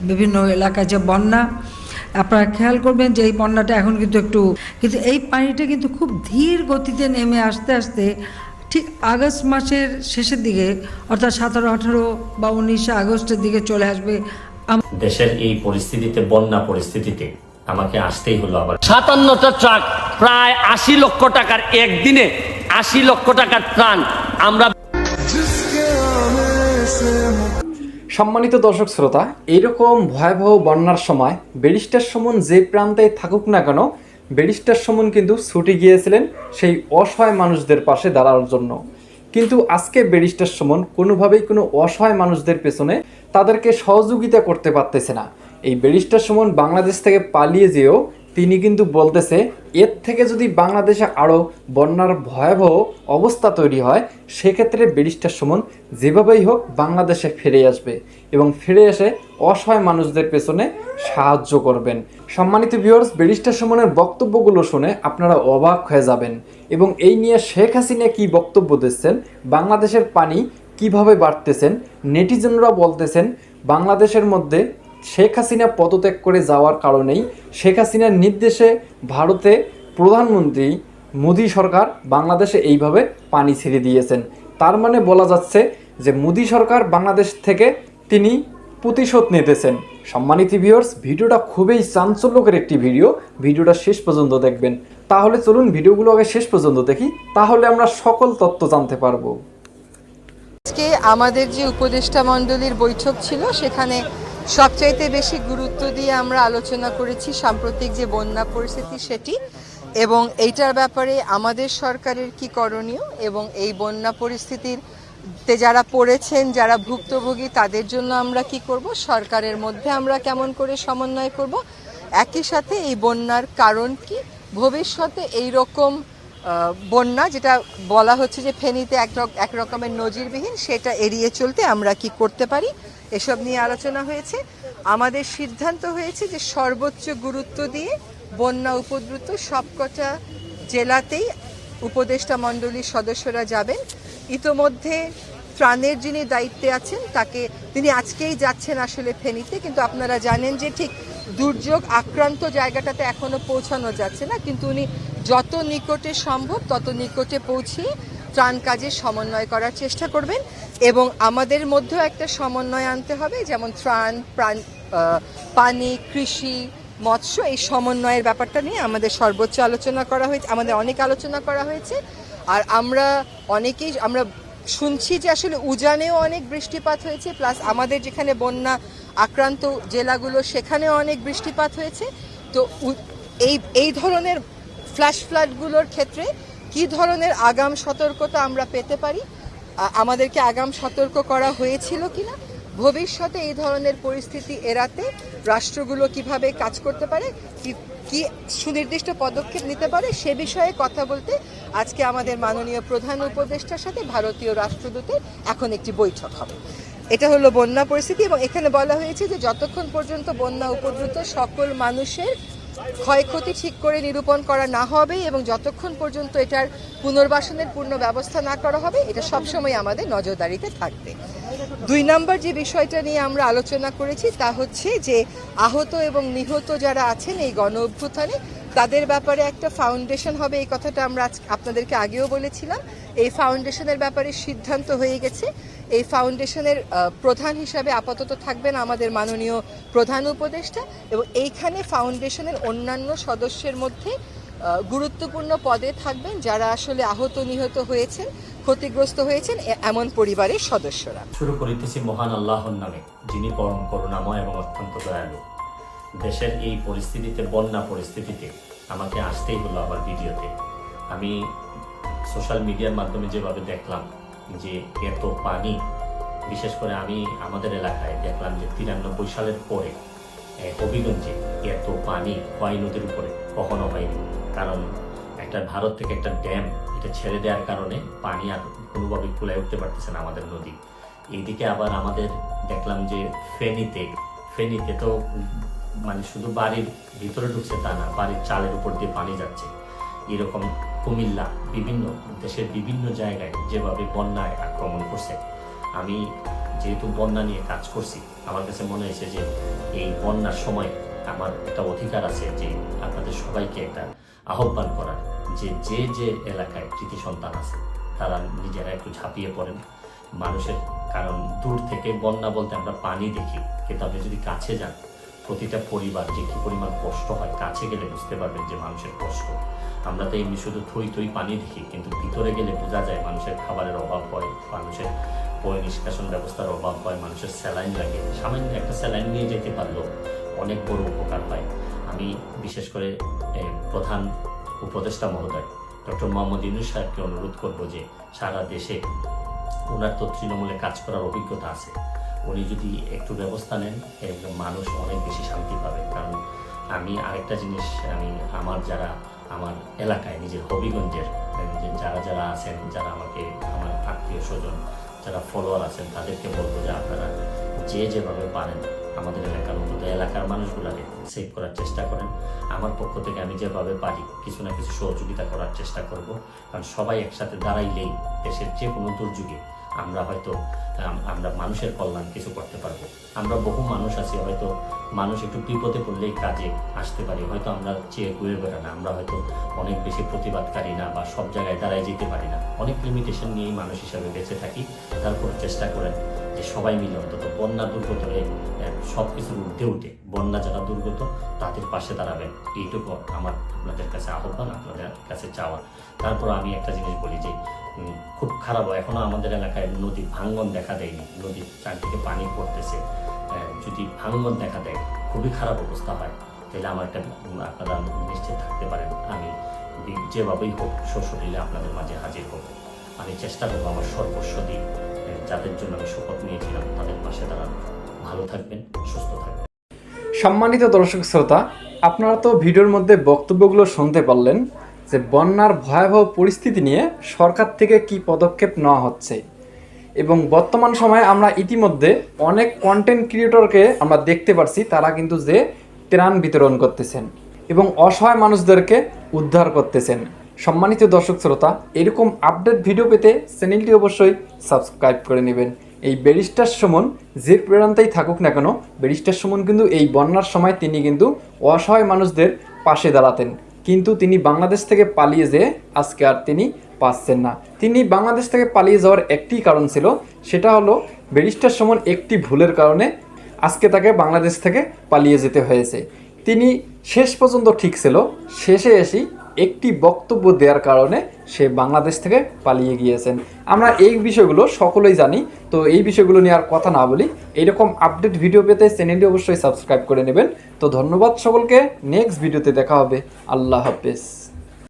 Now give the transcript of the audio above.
বিভিন্ন এলাকায় যে বন্যা আপনারা খেয়াল করবেন যে এই বন্যাটা এখন কিন্তু একটু কিন্তু এই পানিটা কিন্তু খুব ধীর গতিতে নেমে আসতে আসতে ঠিক আগস্ট মাসের শেষের দিকে অর্থাৎ সতেরো আঠারো বা উনিশে আগস্টের দিকে চলে আসবে দেশের এই পরিস্থিতিতে বন্যা পরিস্থিতিতে আমাকে আসতেই হলো আবার। সাতান্নটা ট্রাক প্রায় আশি লক্ষ টাকার একদিনে আশি লক্ষ টাকার ত্রাণ আমরা সম্মানিত দর্শক শ্রোতা, এইরকম ভয়াবহ বন্যার সময় ব্যারিস্টার সুমন যে প্রান্তে থাকুক না কেন, ব্যারিস্টার সুমন কিন্তু ছুটে গিয়েছিলেন সেই অসহায় মানুষদের পাশে দাঁড়ানোর জন্য। কিন্তু আজকে ব্যারিস্টার সুমন কোনোভাবেই কোনো অসহায় মানুষদের পেছনে তাদেরকে সহযোগিতা করতে পারতেছে না। এই ব্যারিস্টার সুমন বাংলাদেশ থেকে পালিয়ে যেও তিনি কিন্তু বলতেছে, এর থেকে যদি বাংলাদেশে আরও বন্যার ভয়াবহ অবস্থা তৈরি হয়, সেক্ষেত্রে ব্যারিস্টার সুমন যেভাবেই হোক বাংলাদেশে ফিরে আসবে এবং ফিরে এসে অসহায় মানুষদের পেছনে সাহায্য করবেন। সম্মানিত ভিউয়ার্স ব্যারিস্টার সুমনের বক্তব্যগুলো শুনে আপনারা অবাক হয়ে যাবেন এবং এই নিয়ে শেখ হাসিনা কি বক্তব্য দিচ্ছেন, বাংলাদেশের পানি কীভাবে বাড়তেছেন, নেটিজনরা বলতেছেন, বাংলাদেশের মধ্যে শেখ হাসিনা পদত্যাগ করে যাওয়ার কারণেই শেখ হাসিনার নির্দেশে ভারতে প্রধানমন্ত্রী মোদী সরকার বাংলাদেশে এইভাবে পানি ছেড়ে দিয়েছেন। তার মানে বলা যাচ্ছে যে মোদী সরকার বাংলাদেশ থেকে তিনি প্রতিশোধ নিতেছেন। সম্মানিত ভিউয়ার্স ভিডিওটা খুবই চাঞ্চল্যকের একটি ভিডিও। ভিডিওটা শেষ পর্যন্ত দেখবেন। তাহলে চলুন ভিডিওগুলো আগে শেষ পর্যন্ত দেখি। তাহলে আমরা সকল তথ্য জানতে পারব। আজকে আমাদের যে উপদেষ্টা মণ্ডলীর বৈঠক ছিল, সেখানে সবচাইতে বেশি গুরুত্ব দিয়ে আমরা আলোচনা করেছি সাম্প্রতিক যে বন্যা পরিস্থিতি সেটি এবং এইটার ব্যাপারে আমাদের সরকারের কি করণীয় এবং এই বন্যা পরিস্থিতির তে যারা পড়েছেন, যারা ভুক্তভোগী, তাদের জন্য আমরা কি করব? সরকারের মধ্যে আমরা কেমন করে সমন্বয় করব? একই সাথে এই বন্যার কারণ কি? ভবিষ্যতে এই রকম বন্যা যেটা বলা হচ্ছে যে ফেনীতে এক এক রকমের নজিরবিহীন, সেটা এড়িয়ে চলতে আমরা কি করতে পারি? এসব নিয়ে আলোচনা হয়েছে। আমাদের সিদ্ধান্ত হয়েছে যে সর্বোচ্চ গুরুত্ব দিয়ে বন্যা উপদ্রুত সবকটা জেলাতেই উপদেষ্টা মণ্ডলীর সদস্যরা যাবেন। ইতোমধ্যে ত্রাণের যিনি দায়িত্বে আছেন, তাকে তিনি আজকেই যাচ্ছেন আসলে ফেনীতে, কিন্তু আপনারা জানেন যে ঠিক দুর্যোগ আক্রান্ত জায়গাটাতে এখনও পৌঁছানো যাচ্ছে না, কিন্তু উনি যত নিকটে সম্ভব তত নিকটে পৌঁছিয়ে ত্রাণ কাজে সমন্বয় করার চেষ্টা করবেন এবং আমাদের মধ্যেও একটা সমন্বয় আনতে হবে, যেমন ত্রাণ, প্রাণ পানি, কৃষি, মৎস্য, এই সমন্বয়ের ব্যাপারটা নিয়ে আমাদের সর্বোচ্চ আলোচনা করা হয়েছে, আমাদের অনেক আলোচনা করা হয়েছে। আর আমরা অনেকেই, আমরা শুনছি যে আসলে উজানেও অনেক বৃষ্টিপাত হয়েছে, প্লাস আমাদের যেখানে বন্যা আক্রান্ত জেলাগুলো, সেখানেও অনেক বৃষ্টিপাত হয়েছে। তো এই এই ধরনের ফ্ল্যাশ ফ্লাডগুলোর ক্ষেত্রে কি ধরনের আগাম সতর্কতা আমরা পেতে পারি? আমাদেরকে আগাম সতর্ক করা হয়েছিল কিনা? ভবিষ্যতে এই ধরনের পরিস্থিতি এড়াতে রাষ্ট্রগুলো কীভাবে কাজ করতে পারে? কি কি সুনির্দিষ্ট পদক্ষেপ নিতে পারে? সে বিষয়ে কথা বলতে আজকে আমাদের মাননীয় প্রধান উপদেষ্টার সাথে ভারতীয় রাষ্ট্রদূতের এখন একটি বৈঠক হবে। এটা হলো বন্যা পরিস্থিতি এবং এখানে বলা হয়েছে যে যতক্ষণ পর্যন্ত বন্যা উপদ্রুত সকল মানুষের ক্ষয়ক্ষতি ঠিক করে নিরূপণ করা না হবে এবং যতক্ষণ পর্যন্ত এটার পুনর্বাসনের পূর্ণ ব্যবস্থা না করা হবে, এটা সবসময় আমাদের নজরদারিতে থাকবে। দুই নম্বর যে বিষয়টা নিয়ে আমরা আলোচনা করেছি, তা হচ্ছে যে আহত এবং নিহত যারা আছেন এই গণ অভ্যুত্থানে তাদের ব্যাপারে একটা ফাউন্ডেশন হবে, এই কথাটা আমরা আপনাদেরকে আগেও বলেছিলাম। এই ফাউন্ডেশনের ব্যাপারে সিদ্ধান্ত হয়ে গেছে। এই ফাউন্ডেশনের প্রধান হিসাবে আপাতত থাকবেন আমাদের মাননীয় প্রধান উপদেষ্টা এবং এইখানে ফাউন্ডেশনের অন্যান্য সদস্যের মধ্যে গুরুত্বপূর্ণ পদে থাকবেন যারা আসলে আহত নিহত হয়েছেন, ক্ষতিগ্রস্ত হয়েছেন এমন পরিবারের সদস্যরা। শুরু করিতেছি মহান আল্লাহর নামে, যিনি পরম করুণাময় এবং অত্যন্ত দয়ালু। দেশের এই পরিস্থিতিতে, বন্যা পরিস্থিতিতে আমাকে আসতেই হলো আবার ভিডিওতে। আমি সোশ্যাল মিডিয়ার মাধ্যমে যেভাবে দেখলাম যে এত পানি, বিশেষ করে আমি আমাদের এলাকায় দেখলাম যে তিরানব্বই সালের পরে হবিগঞ্জে এত পানি খোয়াই নদীর উপরে কখনো হয়নি। কারণ একটা ভারত থেকে একটা ড্যাম, এটা ছেড়ে দেওয়ার কারণে পানি আর কোনোভাবে কুলায় উঠতে পারতেছে না আমাদের নদী। এইদিকে আবার আমাদের দেখলাম যে ফেনীতে ফেনীতে তো মানে শুধু বাড়ির ভিতরে ঢুকছে তা না, বাড়ির চালের উপর দিয়ে পানি যাচ্ছে। এরকম কুমিল্লা বিভিন্ন দেশের বিভিন্ন জায়গায় যেভাবে বন্যায় আক্রমণ করছে। আমি যেহেতু বন্যা নিয়ে কাজ করছি, আমার কাছে মনে হয়েছে যে এই বন্যার সময় আমার একটা অধিকার আছে যে আপনাদের সবাইকে একটা আহ্বান করার যে যে যে এলাকায় কৃতি সন্তান আছে, তারা নিজেরা একটু ঝাঁপিয়ে পড়েন। মানুষের কারণ দূর থেকে বন্যা বলতে আমরা পানি দেখি, কিন্তু আপনি যদি কাছে যান প্রতিটা পরিবার যে কি পরিমাণ কষ্ট হয়, কাছে গেলে বুঝতে পারবেন যে মানুষের কষ্ট। আমরা তো এমনি শুধু থই থই পানি দেখি, কিন্তু ভিতরে গেলে বোঝা যায় মানুষের খাবারের অভাব হয়, মানুষের পয় নিষ্কাশন ব্যবস্থার অভাব হয়, মানুষের স্যালাইন লাগে। সামান্য একটা স্যালাইন নিয়ে যেতে পারলেও অনেক বড় উপকার হয়। আমি বিশেষ করে প্রধান উপদেষ্টা মহোদয়, ডক্টর মোহাম্মদ ইউনুস সাহেবকে অনুরোধ করব যে সারা দেশে ওনার তো তৃণমূলে কাজ করার অভিজ্ঞতা আছে। উনি যদি একটু ব্যবস্থা নেন মানুষ অনেক বেশি শান্তি পাবে। কারণ আমি আরেকটা জিনিস, আমি আমার যারা, আমার এলাকায় নিজের হবিগঞ্জের যারা যারা আছেন, যারা আমাকে, আমার আত্মীয় স্বজন, যারা ফলোয়ার আছেন, তাদেরকে বলব যে আপনারা যে যেভাবে পারেন আমাদের এলাকার অন্তত এলাকার মানুষগুলাকে সেভ করার চেষ্টা করেন। আমার পক্ষ থেকে আমি যেভাবে পারি, কিছু না কিছু সহযোগিতা করার চেষ্টা করব। কারণ সবাই একসাথে দাঁড়াইলেই দেশের যে কোনো দুর্যোগে আমরা হয়তো আমরা মানুষের কল্যাণ কিছু করতে পারব। আমরা বহু মানুষ আছি, হয়তো মানুষ একটু বিপদে পড়লেই কাজে আসতে পারি। হয়তো আমরা চেয়ে ঘুরে বেড়া না আমরা হয়তো অনেক বেশি প্রতিবাদকারী না বা সব জায়গায় দাঁড়ায় যেতে পারি না। অনেক লিমিটেশন নিয়েই মানুষ হিসাবে বেঁচে থাকি। তারপর চেষ্টা করেন যে সবাই মিলে অন্তত বন্যা দুর্গত হয়ে সব কিছুর ঊর্ধ্বে উঠে। বন্যা যারা দুর্গত তাদের পাশে দাঁড়াবেন এইটুকু আমার আপনাদের কাছে আহ্বান আপনাদের কাছে চাওয়া। তারপর আমি একটা জিনিস বলি যে খুব খারাপ হয়। এখনও আমাদের এলাকায় নদী ভাঙ্গন দেখা দেয়নি। নদীর চারদিকে পানি পড়তেছে। যদি ভাঙ্গন দেখা দেয়, খুবই খারাপ অবস্থা হয়। তাহলে আমার একটা আপনারা নিশ্চিত থাকতে পারেন। আমি যেভাবেই হোক সশরীরে আপনাদের মাঝে হাজির হব। আমি চেষ্টা করব আমার সর্বস্ব দিয়ে যাদের জন্য আমি শপথ নিয়েছিলাম, তাদের পাশে দাঁড়ানো ভালো থাকবেন, সুস্থ থাকবেন। সম্মানিত দর্শক শ্রোতা, আপনারা তো ভিডিওর মধ্যে বক্তব্যগুলো শুনতে পারলেন। যে বন্যার ভয়াবহ পরিস্থিতি নিয়ে সরকার থেকে কি পদক্ষেপ নেওয়া হচ্ছে। এবং বর্তমান সময়ে আমরা ইতিমধ্যে অনেক কন্টেন্ট ক্রিয়েটরকে আমরা দেখতে পারছি, তারা কিন্তু যে ত্রাণ বিতরণ করতেছেন এবং অসহায় মানুষদেরকে উদ্ধার করতেছেন। সম্মানিত দর্শক শ্রোতা, এরকম আপডেট ভিডিও পেতে চ্যানেলটি অবশ্যই সাবস্ক্রাইব করে নেবেন। এই ব্যারিস্টার সুমন যে প্রেরণাতেই থাকুক না কেন, ব্যারিস্টার সুমন কিন্তু এই বন্যার সময় তিনি কিন্তু অসহায় মানুষদের পাশে দাঁড়াতেন। কিন্তু তিনি বাংলাদেশ থেকে পালিয়ে যেয়ে আজকে আর তিনি পাচ্ছেন না। তিনি বাংলাদেশ থেকে পালিয়ে যাওয়ার একটি কারণ ছিল, সেটা হলো ব্যারিস্টার সমন একটি ভুলের কারণে আজকে তাকে বাংলাদেশ থেকে পালিয়ে যেতে হয়েছে। তিনি শেষ পর্যন্ত ঠিক ছিল, শেষে এসে একটি বক্তব্য দেওয়ার কারণে সে বাংলাদেশ থেকে পালিয়ে গিয়েছেন। আমরা এই বিষয়গুলো সকলেই জানি, তো এই বিষয়গুলো নিয়ে আর কথা না বলি। এইরকম আপডেট ভিডিও পেতে চ্যানেলটি অবশ্যই সাবস্ক্রাইব করে নেবেন। তো ধন্যবাদ সকলকে, নেক্সট ভিডিওতে দেখা হবে। আল্লাহ হাফেজ।